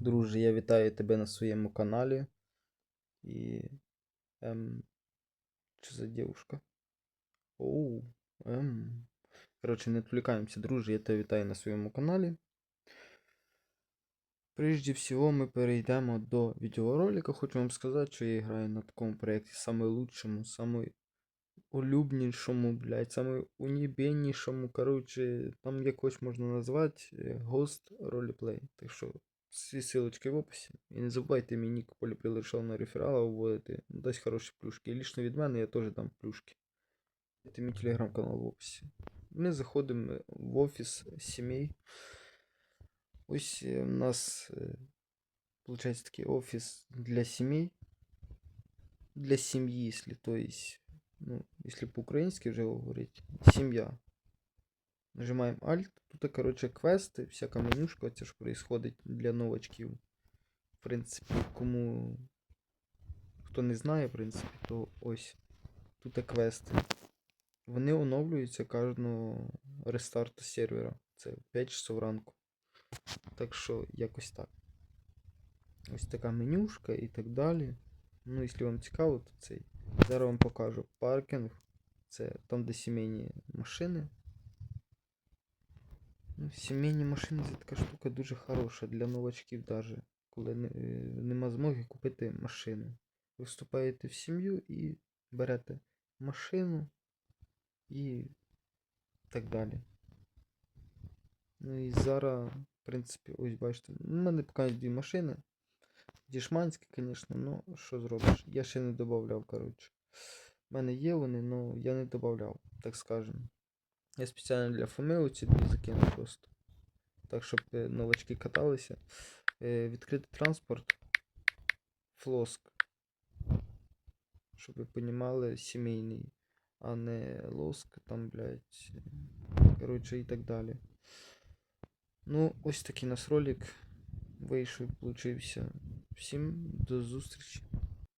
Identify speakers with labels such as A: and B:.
A: Друже, я вітаю тебе на своєму каналі. І. Ем. Що за дівушка? Оу. Ем. Коротше, не відвлікаємося, друже, я тебе вітаю на своєму каналі. Прежде всего, ми перейдемо до відеоролика. Хочу вам сказати, що я граю на такому проєкті саме лучшому, саме улюбнішому, блядь, саме унібеннішому. Коротше, там якось можна назвати е, Ghost Roleplay. Так що всі ссылочки в описі. І не забувайте мій нік полі прилишав реферала вводити. Дасть хороші плюшки. І лічно від мене я теж дам плюшки. Це мій телеграм-канал в описі. Ми заходимо в офіс сімей. Ось е, у нас, виходить, такий офіс для сімей. Для сім'ї, якщо то есть, ну, если по-українськи вже говорить, сім'я. Нажимаємо Alt. Тут, короче, квести, всяка менюшка, це ж происходить для новачків. В принципі, кому хто не знає, в принципі, то ось. Тут квести. Вони оновлюються кожного рестарту сервера. Це 5 часов ранку. Так що якось так. Ось така менюшка і так далі. Ну, якщо вам цікаво, то цей. Зараз вам покажу паркінг. Це там, де сімейні машини. Ну, сімейні машини це така штука дуже хороша для новачків даже, коли не, е, нема змоги купити машину. Ви вступаєте в сім'ю і берете машину і так далі. Ну і зараз, в принципі, ось бачите, у мене поки дві машини. Дішманські, звісно, ну що зробиш? Я ще не додавав, коротше. У мене є вони, але я не додавав, так скажемо. Я спеціально для Фоми ці дві закинув просто. Так, щоб е, новачки каталися. Е, відкритий транспорт. Флоск. Щоб ви понімали, сімейний, а не лоск, там, блядь. Коротше, і так далі. Ну, ось такий у нас ролик вийшов, получився. Всім до зустрічі.